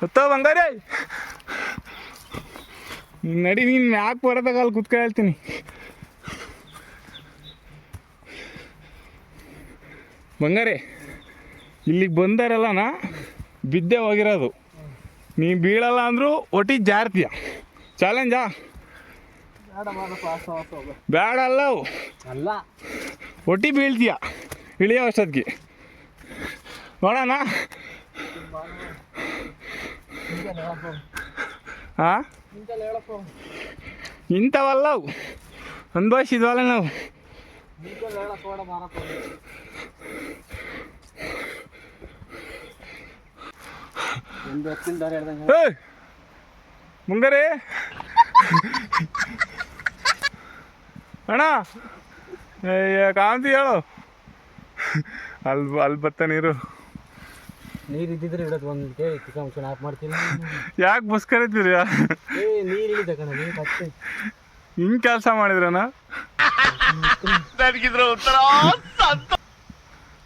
ಹೊತ್ತ ಬಂಗಾರೇ. ನಡಿ ನೀನು ಯಾಕೆ ಬರೋದಾಗ ಅಲ್ಲಿ ಕುತ್ಕ ಹೇಳ್ತೀನಿ. ಬಂಗಾರೆ ಇಲ್ಲಿಗೆ ನಾ ಬಿದ್ದೆ ಹೋಗಿರೋದು ನೀ ಬೀಳಲ್ಲ ಅಂದರೂ ಒಟ್ಟಿ ಜಾರ್ತೀಯ. ಚಾಲೆಂಜಾ? ಬೇಡ ಅಲ್ಲ. ಅಲ್ಲ. ಒಟ್ಟಿ ಬೀಳ್ತೀಯ. ಇಳಿಯೋ ಅಷ್ಟೊತ್ತಿಗೆ. ನೋಡೋಣ. ಹೇಳಪ್ಪ ಇಂಥವಲ್ಲ ಅವು. ಅನುಭವಿಸಿದ್ವಲ್ಲ ನಾವು. ಮುಂಗಾರಿ. ಅಣ್ಣ ಕಾಂತಿ ಹೇಳು. ಅಲ್ಲಿ ಅಲ್ಲಿ ಬತ್ತ ನೀರು. ನೀರು ಇದ್ದಿದ್ರೆ ಇಡೋದು ಒಂದು ಕೇ ಚಿಕ್ಕ ಆಫ್ ಮಾಡ್ತೀನಿ. ಯಾಕೆ ಬಸ್ ಕರಿತೀರಿ ಏ ನೀರು ಇಳಿದ ಕಣ ನೀರು ಕತ್ತೆ ಹಿಂಗೆ ಕೆಲಸ ಮಾಡಿದ್ರನ?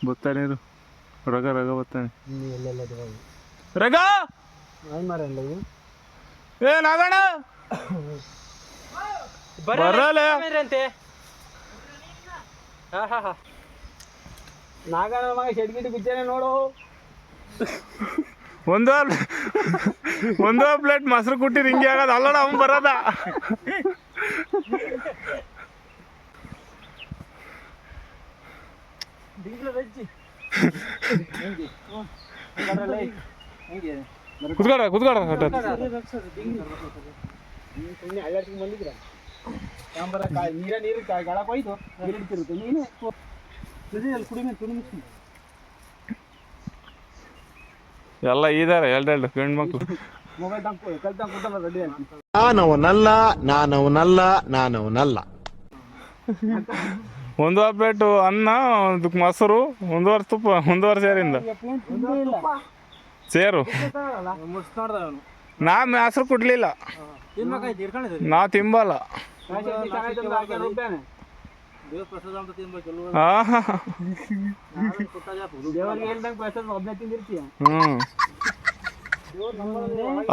ಬತ್ತ ನೀರು? ರಗ ರಗ ಬತ್ತಾನೆ ಎಲ್ಲೆಲ್ಲ ರಗ! ಏನು ಮಾಡಲ್ಲ ಇದು. ಏ ನಾಗಣ್ಣ! ಬರಲ್ಲ ನಾಗಣ್ಣ ಮಗ ಶೆಡ್ ಗಿಡ್ ಬಿದ್ದಾನೆ ನೋಡು. ಒಂದು ಒಂದು ಪ್ಲೇಟ್ ಮೊಸರು ಕುಟ್ಟಿರಿ ಹಿಂಗೆ ಆಗೋದು ಅಲ್ಲಡ ಅವ್ನು ಬರೋದ. ಕುತ್ಕೊಡ ಕುತ್ಕೊಡ ಬಂದಿದ್ರ ನೀರ ನೀರು ಕಾಯಿ ಗಳ ಕೊಯ್ದು ನೀರು ಇಡ್ತಿರುತ್ತೆ ನೀನೇ ಎಲ್ಲ ಇದಾರೆ ಎರಡೆರಡು ಹೆಣ್ಮಕ್ಳು ನಾನವನಲ್ಲ ನಾನವನಲ್ಲ ನಾನವನಲ್ಲ. ಒಂದು ಪ್ಲೇಟು ಅನ್ನ ಅದಕ್ಕೆ ಮೊಸರು ಒಂದೂವರೆ ತುಪ್ಪ ಒಂದೂವರೆ ಸೇರಿಂದ. ಸೇರು. ನಾ ಹೆಸರು ಕೊಡ್ಲಿಲ್ಲ. ನಾ ತಿಂಬಲ್ಲ.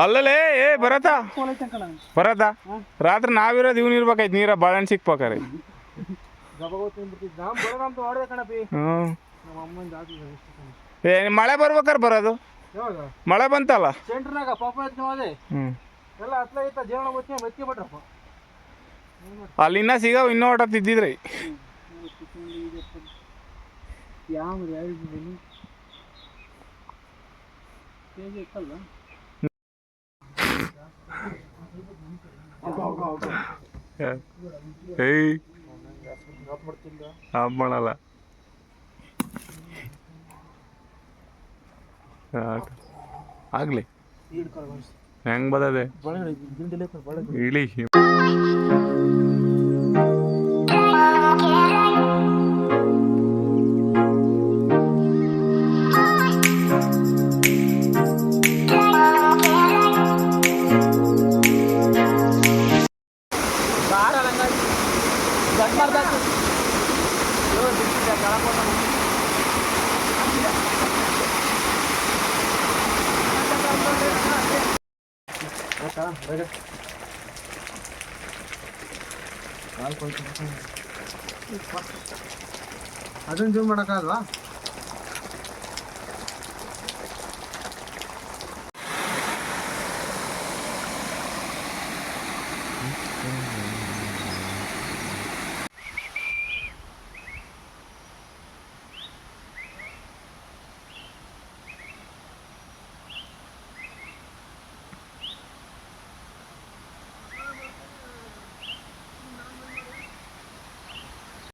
ಅಲ್ಲಲೇ ಏ ಬರತ ಬರತ ರಾತ್ರಿ ನಾವಿರೋದು ಇವ್ನು ಇರ್ಬೇಕಾಯ್ತು ನೀರ ಬಾಳೆಹಣ್ಣು ಸಿಕ್ಬೇಕಾರೆ. ಏ ಮಳೆ ಬರ್ಬೇಕಾರೆ ಬರೋದು? ಮಳೆ ಬಂತಲ್ಲ? ಎಲ್ಲ ಹತ್ಲ ಇತ್ತ ಜೀವನ ಬಚ್ಚಿ ಬಚ್ಚಿ ಬಿಟ್ರಪ್ಪ ಅಲ್ಲಿ ಇನ್ನ ಸಿಗಾವ್ ಇನ್ನೂ ಆಟ ತಿದ್ದಿದ್ರಿ. ಏಯ್. ಆಫ್ ಮಾಡಲ್ಲ. ಆಗ್ಲಿ. ಹೆಂಗ್ ಬದದೆ? ಇಳಿ. Acá, venga. ಅದನ್ನ ಜೂಮ್ ಮಾಡೋಕ್ಕಾಗಲ್ವಾ